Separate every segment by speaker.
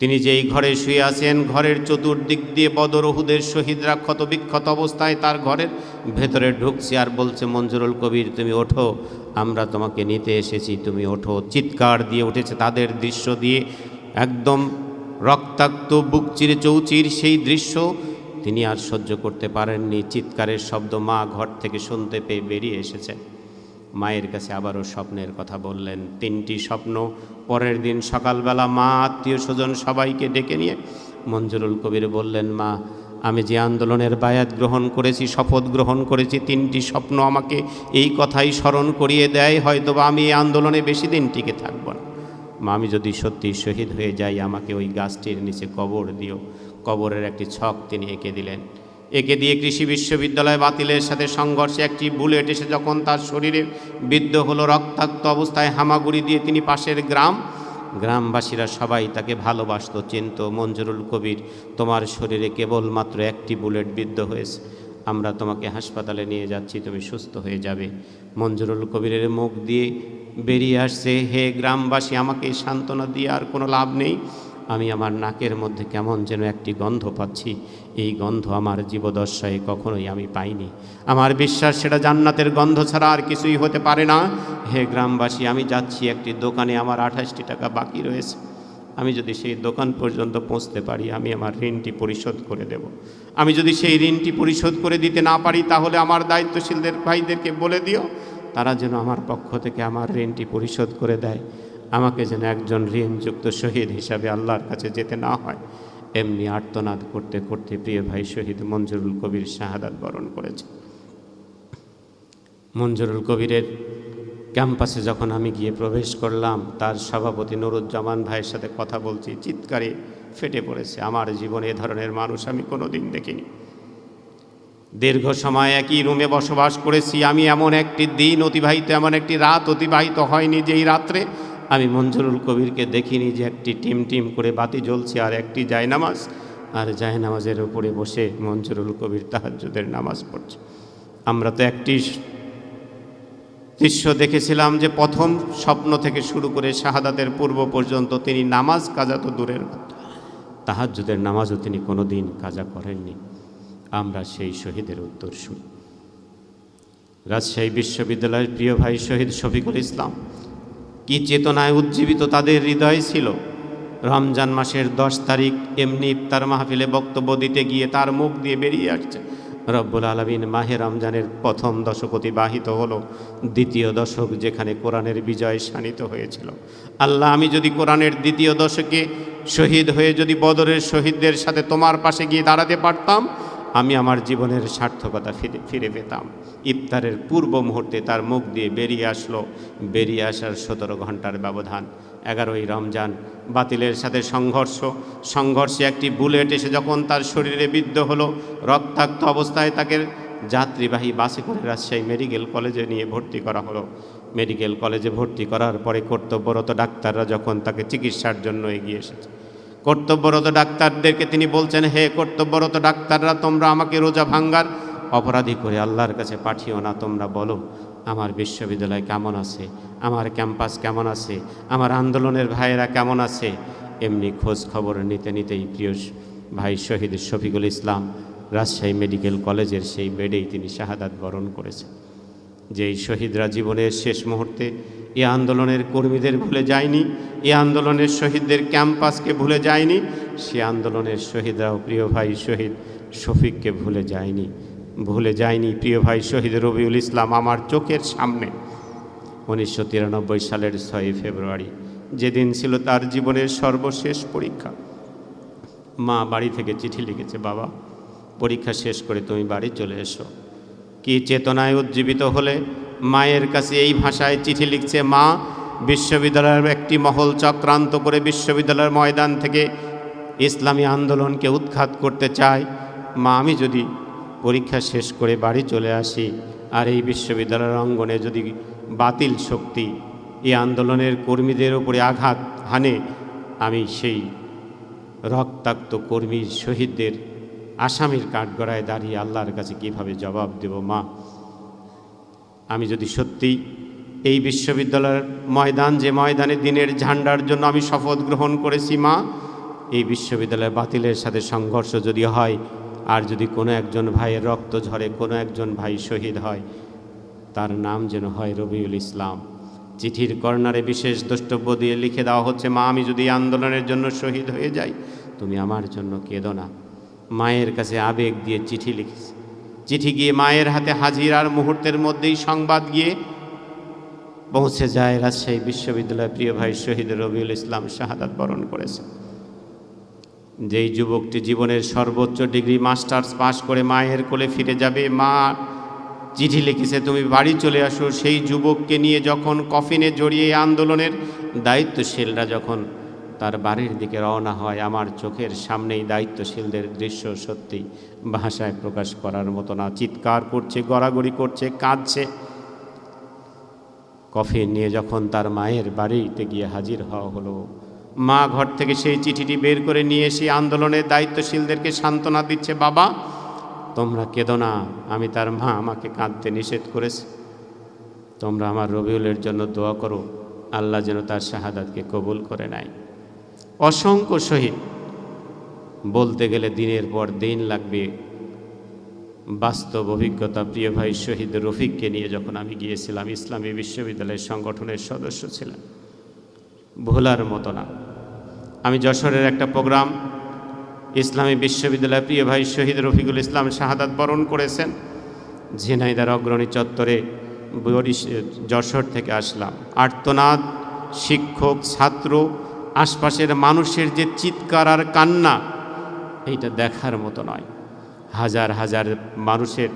Speaker 1: তিনি যেই ঘরে শুয়ে আছেন, ঘরের চতুর্দিক দিয়ে বদরহুদের শহীদরা ক্ষত বিক্ষত অবস্থায় তার ঘরের ভেতরে ঢুকছে আর বলছে, মঞ্জুরুল কবির, তুমি ওঠো, আমরা তোমাকে নিতে এসেছি, তুমি ওঠো। চিৎকার দিয়ে উঠেছে তাদের দৃশ্য দিয়ে, একদম রক্তাক্ত বুক চিরে চৌচির সেই দৃশ্য। তিনি আর সহ্য করতে পারেননি। চিৎকারের শব্দ মা ঘর থেকে শুনতে পেয়ে বেরিয়ে এসেছেন। মায়ের কাছে আবারও স্বপ্নের কথা বললেন। তিনটি স্বপ্ন, পরের দিন সকালবেলা মা, আত্মীয় স্বজন সবাইকে ডেকে নিয়ে মঞ্জুরুল কবির বললেন, মা, আমি যে আন্দোলনের বায়াত গ্রহণ করেছি, শপথ গ্রহণ করেছি, তিনটি স্বপ্ন আমাকে এই কথাই স্মরণ করিয়ে দেয়, হয়তোবা আমি এই আন্দোলনে বেশি দিন টিকে থাকব না। মা, আমি যদি সত্যি শহীদ হয়ে যাই, আমাকে ওই গাছটির নিচে কবর দিও। কবরের একটি ছক তিনি এঁকে দিলেন। একে দিয়ে কৃষি বিশ্ববিদ্যালয় বাতিলের সাথে সংঘর্ষে একটি বুলেট এসে যখন তার শরীরে বিদ্ধ হলো, রক্তাক্ত অবস্থায় হামাগুড়ি দিয়ে তিনি পাশের গ্রাম, গ্রামবাসীরা সবাই তাকে ভালোবাসত, চিনত, মঞ্জুরুল কবির, তোমার শরীরে কেবলমাত্র একটি বুলেট বিদ্ধ হয়েছে, আমরা তোমাকে হাসপাতালে নিয়ে যাচ্ছি, তুমি সুস্থ হয়ে যাবে। মঞ্জুরুল কবিরের মুখ দিয়ে বেরিয়ে আসছে, হে গ্রামবাসী, আমাকে সান্ত্বনা দিয়ে আর কোনো লাভ নেই। আমি আমার নাকের মধ্যে কেমন যেন একটি গন্ধ পাচ্ছি। এই গন্ধ আমার জীবদশায় কখনোই আমি পাইনি। আমার বিশ্বাস, সেটা জান্নাতের গন্ধ ছাড়া আর কিছুই হতে পারে না। হে গ্রামবাসী, আমি যাচ্ছি একটি দোকানে, আমার আঠাশটি টাকা বাকি রয়েছে। আমি যদি সেই দোকান পর্যন্ত পৌঁছতে পারি, আমি আমার ঋণটি পরিশোধ করে দেব। আমি যদি সেই ঋণটি পরিশোধ করে দিতে না পারি, তাহলে আমার দায়িত্বশীলদের ভাইদেরকে বলে দিও। তারা যেন আমার পক্ষ থেকে আমার ঋণটি পরিশোধ করে দেয়। আমাকে যেন একজন ঋণযুক্ত শহীদ হিসাবে আল্লাহর কাছে যেতে না হয়। এমনি আর্তনাদ করতে করতে প্রিয় ভাই শহীদ মঞ্জুরুল কবির শাহাদাত বরণ করেছে। মঞ্জুরুল কবিরের ক্যাম্পাসে যখন আমি গিয়ে প্রবেশ করলাম, তার সভাপতি নুরুজ্জামান ভাইয়ের সাথে কথা বলছি, চিৎকারে ফেটে পড়েছে। আমার জীবনে এ ধরনের মানুষ আমি কোনো দিন দেখিনি। দীর্ঘ সময় একই রুমে বসবাস করেছি। আমি এমন একটি দিন অতিবাহিত, এমন একটি রাত অতিবাহিত হয়নি যেই রাত্রে আমি মঞ্জুরুল কবিরকে দেখিনি যে একটি টিম টিম করে বাতি জ্বলছে আর একটি জায়নামাজ আর জায়নামাজের উপরে বসে মঞ্জুরুল কবির তাহাজ্জুদের নামাজ পড়ছে। আমরা তো একটি দৃশ্য দেখেছিলাম যে প্রথম স্বপ্ন থেকে শুরু করে শাহাদাতের পূর্ব পর্যন্ত তিনি নামাজ কাজা তো দূরের কথা। তাহাজ্জুদের নামাজও তিনি কোনো দিন কাজা করেননি। আমরা সেই শহীদের উত্তর শুনি। রাজশাহী বিশ্ববিদ্যালয়ের প্রিয় ভাই শহীদ শফিকুল ইসলাম কি চেতনায় উজ্জীবিত তাদের হৃদয় ছিল? রমজান মাসের দশ তারিখ এমনি ইফতার মাহফিলে বক্তব্য দিতে গিয়ে তার মুখ দিয়ে বেরিয়ে আসছে। রব্বুল আলমিন মাহে রমজানের প্রথম দশক অতিবাহিত হলো, দ্বিতীয় দশক যেখানে কোরআনের বিজয় শানিত হয়েছিল। আল্লাহ, আমি যদি কোরআনের দ্বিতীয় দশকে শহীদ হয়ে যদি বদরের শহীদদের সাথে তোমার পাশে গিয়ে দাঁড়াতে পারতাম আমি আমার জীবনের সার্থকতা ফিরে ফিরে পেতাম। ইফতারের পূর্ব মুহূর্তে তার মুখ দিয়ে বেরিয়ে আসলো, বেরিয়ে আসার সতেরো ঘণ্টার ব্যবধান। এগারোই রমজান, বাতিলের সাথে সংঘর্ষ। সংঘর্ষে একটি বুলেট এসে যখন তার শরীরে বিদ্ধ হলো, রক্তাক্ত অবস্থায় তাকে যাত্রীবাহী বাসে করে রাজশাহী মেডিকেল কলেজে নিয়ে ভর্তি করা হলো। মেডিকেল কলেজে ভর্তি করার পরে কর্তব্যরত ডাক্তাররা যখন তাকে চিকিৎসার জন্য এগিয়ে এসেছে কর্তব্যরত ডাক্তারদেরকে তিনি বলছেন, হে কর্তব্যরত ডাক্তাররা, তোমরা আমাকে রোজা ভাঙ্গার অপরাধী করে আল্লাহর কাছে পাঠিও না, তোমরা বলো, আমার বিশ্ববিদ্যালয় কেমন আছে? আমার ক্যাম্পাস কেমন আছে? আমার আন্দোলনের ভাইয়েরা কেমন আছে? এমনি খোঁজ খবর নিতে নিতেই প্রিয় ভাই শহীদ শফিকুল ইসলাম রাজশাহী মেডিকেল কলেজের সেই বেডেই তিনি শাহাদাত বরণ করেছেন। যেই শহীদরা জীবনের শেষ মুহূর্তে এ আন্দোলনের কর্মীদের ভুলে যায়নি, এ আন্দোলনের শহীদদের ক্যাম্পাসকে ভুলে যায়নি, সে আন্দোলনের শহীদরাও প্রিয় ভাই শহীদ শফিককে ভুলে যায়নি। ভুলে যায়নি প্রিয় ভাই শহীদ রবিউল ইসলাম আমার চোখের সামনে। উনিশশো তিরানব্বই সালের ছয়ই ফেব্রুয়ারি, যেদিন ছিল তার জীবনের সর্বশেষ পরীক্ষা। মা বাড়ি থেকে চিঠি লিখেছে, বাবা, পরীক্ষা শেষ করে তুমি বাড়ি চলে এসো। কি চেতনায় উজ্জীবিত হলে? মায়ের কাছে এই ভাষায় চিঠি লিখছে, মা, বিশ্ববিদ্যালয়ের একটি মহল চক্রান্ত করে বিশ্ববিদ্যালয়ের ময়দান থেকে ইসলামী আন্দোলনকে উৎখাত করতে চায়। মা, আমি যদি পরীক্ষা শেষ করে বাড়ি চলে আসি আর এই বিশ্ববিদ্যালয়ের অঙ্গনে যদি বাতিল শক্তি এই আন্দোলনের কর্মীদের উপরে আঘাত হানে, আমি সেই রক্তাক্ত কর্মী শহীদদের আসামির কাঠগড়ায় দাঁড়িয়ে আল্লাহর কাছে কীভাবে জবাব দেব, মা? আমি যদি সত্যি এই বিশ্ববিদ্যালয়ের ময়দান, যে ময়দানে দিনের ঝান্ডার জন্য আমি শপথ গ্রহণ করেছি, মা, এই বিশ্ববিদ্যালয় বাতিলের সাথে সংঘর্ষ যদি হয়, আর যদি কোনো একজন ভাইয়ের রক্ত ঝরে, কোনো একজন ভাই শহীদ হয়, তার নাম যেন হয় রবিউল ইসলাম। চিঠির কর্নারে বিশেষ দ্রষ্টব্য দিয়ে লিখে দেওয়া হচ্ছে, মা, আমি যদি আন্দোলনের জন্য শহীদ হয়ে যাই, তুমি আমার জন্য কেঁদো না। মায়ের কাছে আবেগ দিয়ে চিঠি লিখেছে। চিঠি গিয়ে মায়ের হাতে হাজির আর মুহূর্তের মধ্যেই সংবাদ গিয়ে পৌঁছে যায় রাজশাহী বিশ্ববিদ্যালয়ের প্রিয় ভাই শহীদ রবিউল ইসলাম শাহাদাত বরণ করেছে। যেই যুবকটি জীবনের সর্বোচ্চ ডিগ্রি মাস্টার্স পাশ করে মায়ের কোলে ফিরে যাবে, মা চিঠি লিখেছে, তুমি বাড়ি চলে আসো। সেই যুবককে নিয়ে যখন কফিনে জড়িয়ে আন্দোলনের দায়িত্বশীলরা যখন তার বাড়ির দিকে রওনা হয় আমার চোখের সামনেই দায়িত্বশীলদের দৃশ্য সত্যি ভাষায় প্রকাশ করার মতো না। চিৎকার করছে, গড়াগড়ি করছে, কাঁদছে। কফি নিয়ে যখন তার মায়ের বাড়িতে গিয়ে হাজির হওয়া হলো, মা ঘর থেকে সেই চিঠিটি বের করে নিয়ে এসে আন্দোলনের দায়িত্বশীলদেরকে সান্ত্বনা দিচ্ছে, বাবা, তোমরা কেঁদো না, আমি তার মা আমাকে কাঁদতে নিষেধ করেছে। তোমরা আমার রবিউলের জন্য দোয়া করো, আল্লাহ যেন তার শাহাদাতকে কবুল করে নেয়। অসংখ্য শহীদ। বলতে গেলে দিনের পর দিন লাগবে। বাস্তব অভিজ্ঞতা, প্রিয় ভাই শহীদ রফিককে নিয়ে যখন আমি গিয়েছিলাম, ইসলামী বিশ্ববিদ্যালয়ের সংগঠনের সদস্য ছিলাম ভোলার মতো না। আমি যশোরের একটা প্রোগ্রাম, ইসলামী বিশ্ববিদ্যালয়ের প্রিয় ভাই শহীদ রফিকুল ইসলাম শাহাদাত বরণ করেছেন। ঝিনাইদার অগ্রণী চত্বরে যশোর থেকে আসলাম। আর্তনাদ, শিক্ষক, ছাত্র আশপাশের মানুষের যে চিৎকার আর কান্না, এইটা দেখার মতো নয়। হাজার হাজার মানুষের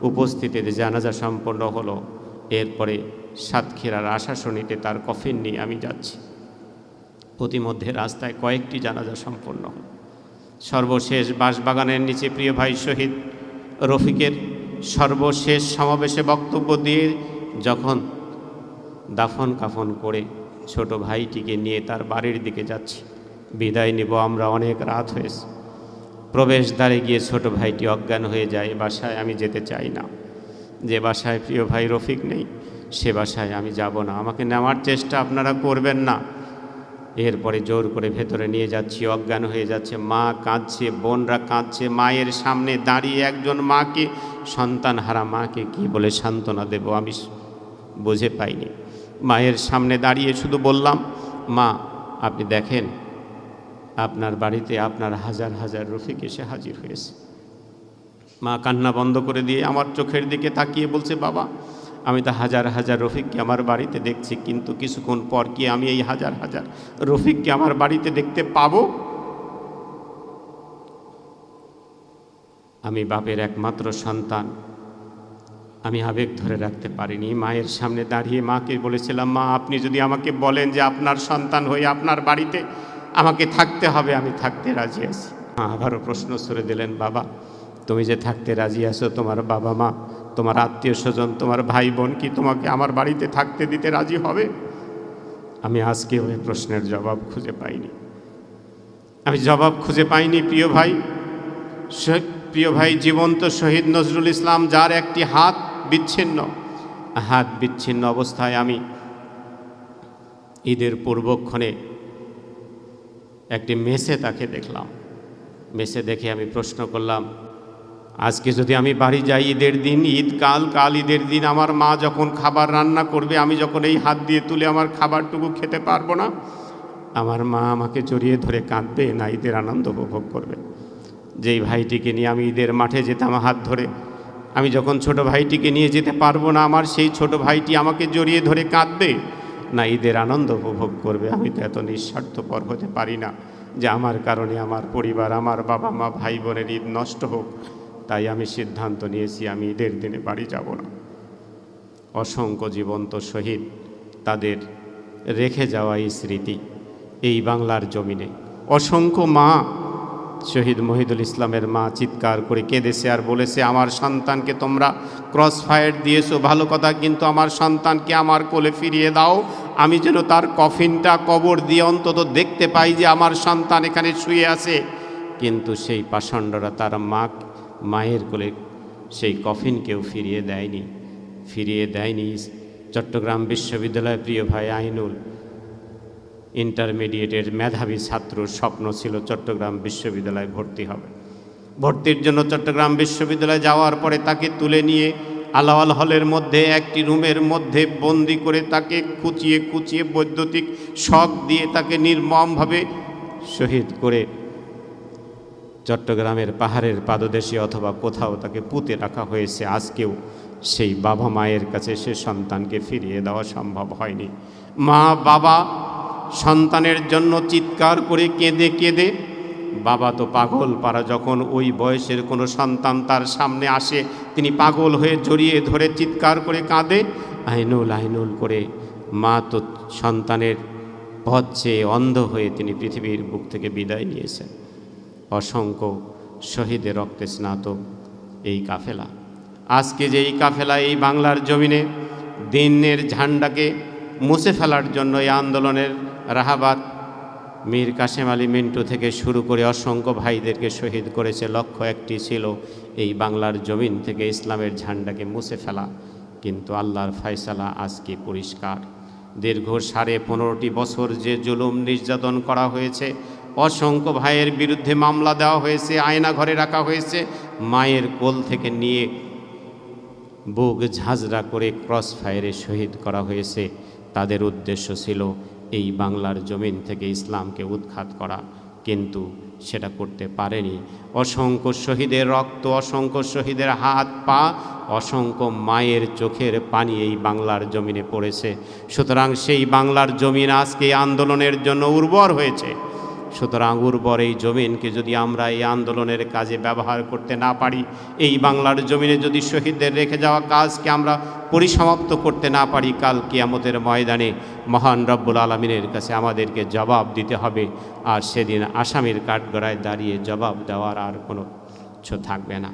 Speaker 1: উপস্থিতিতে জানাজা সম্পন্ন হলো, এরপরে সাতক্ষীরার আশাশনীতে তার কফিন নিয়ে আমি যাচ্ছি। প্রতিমধ্যে রাস্তায় কয়েকটি জানাজা সম্পন্ন হল। সর্বশেষ বাঁশবাগানের নিচে প্রিয় ভাই শহীদ রফিকের সর্বশেষ সমাবেশে বক্তব্য দিয়ে যখন দাফন কাফন করে ছোট ভাইটিকে নিয়ে তার বাড়ির দিকে যাচ্ছি। বিদায় নিব, আমরা অনেক রাত হয়েছে। প্রবেশদ্বারে গিয়ে ছোট ভাইটি অজ্ঞান হয়ে যায় বাসায় আমি যেতে চাই না। যে বাসায় প্রিয় ভাই রফিক নেই, সে বাসায় আমি যাব না। আমাকে নেওয়ার চেষ্টা আপনারা করবেন না। এরপরে জোর করে ভেতরে নিয়ে যাচ্ছি, অজ্ঞান হয়ে যাচ্ছে। মা কাঁদছে, বোনরা কাঁদছে। মায়ের সামনে দাঁড়িয়ে একজন মাকে সন্তান হারা মাকে কি বলে সান্ত্বনা দেব আমি বুঝে পাইনি। মায়ের সামনে দাঁড়িয়ে শুধু বললাম, মা, আপনি দেখেন, আপনার বাড়িতে আপনার হাজার হাজার রফিক এসে হাজির হয়েছে। মা কান্না বন্ধ করে দিয়ে আমার চোখের দিকে তাকিয়ে বলছে, বাবা, আমি তো হাজার হাজার রফিককে আমার বাড়িতে দেখছি, কিন্তু কিছুক্ষণ পর কি আমি এই হাজার হাজার রফিককে আমার বাড়িতে দেখতে পাবো? আমি বাপের একমাত্র সন্তান। আমি আবেগ ধরে রাখতে পারিনি। মায়ের সামনে দাঁড়িয়ে মাকে বলেছিলাম, মা, আপনি যদি আমাকে বলেন যে আপনার সন্তান হয়ে আপনার বাড়িতে আমাকে থাকতে হবে, আমি থাকতে রাজি আছি। মা আবারও প্রশ্ন ছুড়ে দিলেন, বাবা, তুমি যে থাকতে রাজি আছো, তোমার বাবা মা, তোমার আত্মীয় স্বজন, তোমার ভাই বোন কি তোমাকে আমার বাড়িতে থাকতে দিতে রাজি হবে? আমি আজকে ওই প্রশ্নের জবাব খুঁজে পাইনি। আমি জবাব খুঁজে পাইনি, প্রিয় ভাই। প্রিয় ভাই, জীবন্ত শহীদ নজরুল ইসলাম, যার একটি হাত বিচ্ছিন্ন। হাত বিচ্ছিন্ন অবস্থায় আমি ঈদের পূর্বক্ষণে একটি মেসে তাকে দেখলাম। মেসে দেখে আমি প্রশ্ন করলাম, আজকে যদি আমি বাড়ি যাই ঈদের দিন, ঈদ কাল কাল ঈদের দিন আমার মা যখন খাবার রান্না করবে, আমি যখন এই হাত দিয়ে তুলে আমার খাবারটুকু খেতে পারব না, আমার মা আমাকে জড়িয়ে ধরে কাঁদবে, না ঈদের আনন্দ উপভোগ করবে। যেই ভাইটিকে নিয়ে আমি ঈদের মাঠে যেতাম হাত ধরে আমি যখন ছোট ভাইটিকে নিয়ে যেতে পারব না আমার, সেই ছোট ভাইটি আমাকে জড়িয়ে ধরে কাঁদবে। না, ঈদের আনন্দ উপভোগ করবে। আমি তো এত নিঃস্বার্থপর হতে পারি না যে আমার কারণে আমার পরিবার, আমার বাবা মা ভাই বোনের ঈদ নষ্ট হোক। তাই আমি সিদ্ধান্ত নিয়েছি, আমি ঈদের দিনে বাড়ি যাব না। অসংখ্য জীবন্ত শহীদ তাদের রেখে যাওয়া এই স্মৃতি এই বাংলার জমিনে। অসংখ্য মা শহীদ মহিদুল ইসলামের মা চিৎকার করে কেঁদেছে আর বলেছে, আমার সন্তানকে তোমরা ক্রস ফায়ার দিয়েছ, ভালো কথা, কিন্তু আমার সন্তানকে আমার কোলে ফিরিয়ে দাও। আমি যেন তার কফিনটা কবর দিয়ে অন্তত দেখতে পাই যে আমার সন্তান এখানে শুয়ে আছে। কিন্তু সেই পাষণ্ডরা তার মা, মায়ের কোলে সেই কফিনকেও ফিরিয়ে দেয়নি। ফিরিয়ে দেয়নি। চট্টগ্রাম বিশ্ববিদ্যালয়ের প্রিয় ভাই আইনুল ইন্টারমিডিয়েটের মেধাবী ছাত্রর স্বপ্ন ছিল চট্টগ্রাম বিশ্ববিদ্যালয়ে ভর্তি হবে। ভর্তির জন্য চট্টগ্রাম বিশ্ববিদ্যালয়ে যাওয়ার পরে তাকে তুলে নিয়ে আলাওয়াল হলের মধ্যে, একটি রুমের মধ্যে বন্দি করে তাকে কুচিয়ে কুচিয়ে বৈদ্যুতিক শখ দিয়ে তাকে নির্মমভাবে শহীদ করে চট্টগ্রামের পাহাড়ের পাদদেশে অথবা কোথাও তাকে পুঁতে রাখা হয়েছে। আজকেও সেই বাবা মায়ের কাছে সে সন্তানকে ফিরিয়ে দেওয়া সম্ভব হয়নি। মা, বাবা সন্তানের জন্য চিৎকার করে কেঁদে কেঁদে, বাবা তো পাগল, পারা যখন ওই বয়সের কোনো সন্তান তার সামনে আসে, তিনি পাগল হয়ে জড়িয়ে ধরে চিৎকার করে কাঁদে, আইনুল আইনুল করে। মা তো সন্তানের পথ চেয়ে অন্ধ হয়ে তিনি পৃথিবীর বুক থেকে বিদায় নিয়েছেন। অসংখ্য শহীদে রক্তে স্নাত এই কাফেলা। আজকে যে এই কাফেলা এই বাংলার জমিনে দিনের ঝান্ডাকে মুছে ফেলার জন্য এই আন্দোলনের রাহাবাত মীর কাশেম আলী মিন্টু থেকে শুরু করে অসংখ্য ভাইদেরকে শহীদ করেছে। লক্ষ্য একটি ছিল এই বাংলার জমিন থেকে ইসলামের ঝান্ডাকে মুছে ফেলা। কিন্তু আল্লাহর ফয়সালা আজকে পরিষ্কার? দীর্ঘ সাড়ে পনেরোটি বছর যে জুলুম নির্যাতন করা হয়েছে, অসংখ্য ভাইয়ের বিরুদ্ধে মামলা দেওয়া হয়েছে, আয়না ঘরে রাখা হয়েছে, মায়ের কোল থেকে নিয়ে বুক ঝাঁঝরা করে ক্রস ফায়ারে শহীদ করা হয়েছে। তাদের উদ্দেশ্য ছিল এই বাংলার জমিন থেকে ইসলামকে উৎখাত করা। কিন্তু সেটা করতে পারেনি। অসংখ্য শহীদের রক্ত, অসংখ্য শহীদের হাত, পা, অসংখ্য মায়ের চোখের পানি এই বাংলার জমিনে পড়েছে। সুতরাং সেই বাংলার জমিন আজকে আন্দোলনের জন্য উর্বর হয়েছে। সুতরাং উর্বর এই জমিনকে যদি আমরা এই আন্দোলনের কাজে ব্যবহার করতে না পারি, এই বাংলার জমিনে যদি শহীদদের রেখে যাওয়া কাজকে আমরা পরিসমাপ্ত করতে না পারি, কাল কিয়ামতের ময়দানে মহান রব্বুল আলমিনের কাছে আমাদেরকে জবাব দিতে হবে। আর সেদিন আসামির কাঠগড়ায় দাঁড়িয়ে জবাব দেওয়ার আর কোনো কিছু থাকবে না।